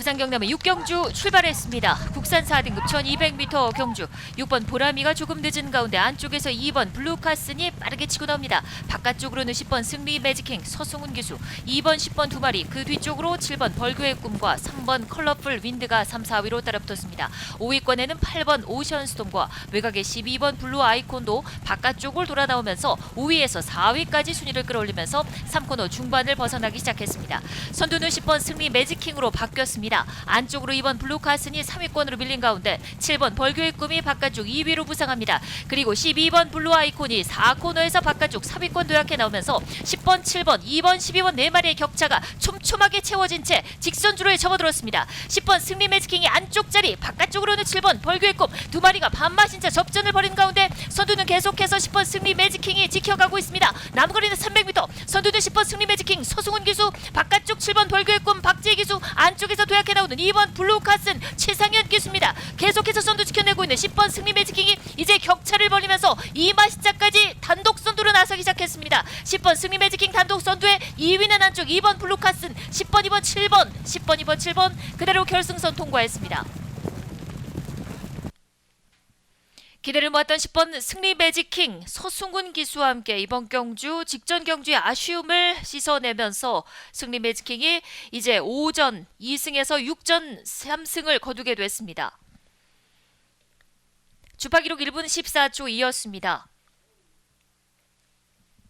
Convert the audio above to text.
부산 경남의 6경주 출발했습니다. 국산 4등급 1200m 경주 6번 보라미가 조금 늦은 가운데 안쪽에서 2번 블루카슨이 빠르게 치고 나옵니다. 바깥쪽으로는 10번 승리 매직킹 서승훈 기수 2번 10번 두 마리 그 뒤쪽으로 7번 벌교의 꿈과 3번 컬러풀 윈드가 3, 4위로 따라붙었습니다. 5위권에는 8번 오션스톰과 외곽의 12번 블루 아이콘도 바깥쪽을 돌아 나오면서 5위에서 4위까지 순위를 끌어올리면서 3코너 중반을 벗어나기 시작했습니다. 선두는 10번 승리 매직킹으로 바뀌었습니다. 안쪽으로 2번 블루카슨이 3위권으로 밀린 가운데 7번 벌교의 꿈이 바깥쪽 2위로 부상합니다. 그리고 12번 블루 아이콘이 4코너에서 바깥쪽 3위권 도약해 나오면서 10번, 7번, 2번, 12번 네 마리의 격차가 촘촘하게 채워진 채 직선주로에 접어들었습니다. 10번 승리 매직킹이 안쪽 자리, 바깥쪽으로는 7번 벌교의 꿈 두 마리가 반마신 채 접전을 벌인 가운데 선두는 계속해서 10번 승리 매직킹이 지켜가고 있습니다. 남거리는 300m. 선두는 10번 승리 매직킹 서승훈 기수, 바깥쪽 7번 벌교의 꿈 박지혜 기수, 안쪽에서 도약해 나오는 2번 블루카슨 최상현 기수입니다. 계속해서 선두 지켜내고 있는 10번 승리 매직킹이 이제 격차를 벌리면서 이마시자까지 단독 선두로 나서기 시작했습니다. 10번 승리 매직킹 단독 선두에 2위는 안쪽 2번 블루카슨, 10번, 2번, 7번, 10번, 2번, 7번 그대로 결승선 통과했습니다. 기대를 모았던 10번 승리 매직킹 서승훈 기수와 함께 이번 경주 직전 경주의 아쉬움을 씻어내면서 승리 매직킹이 이제 5전 2승에서 6전 3승을 거두게 됐습니다. 주파 기록 1분 14초 이었습니다.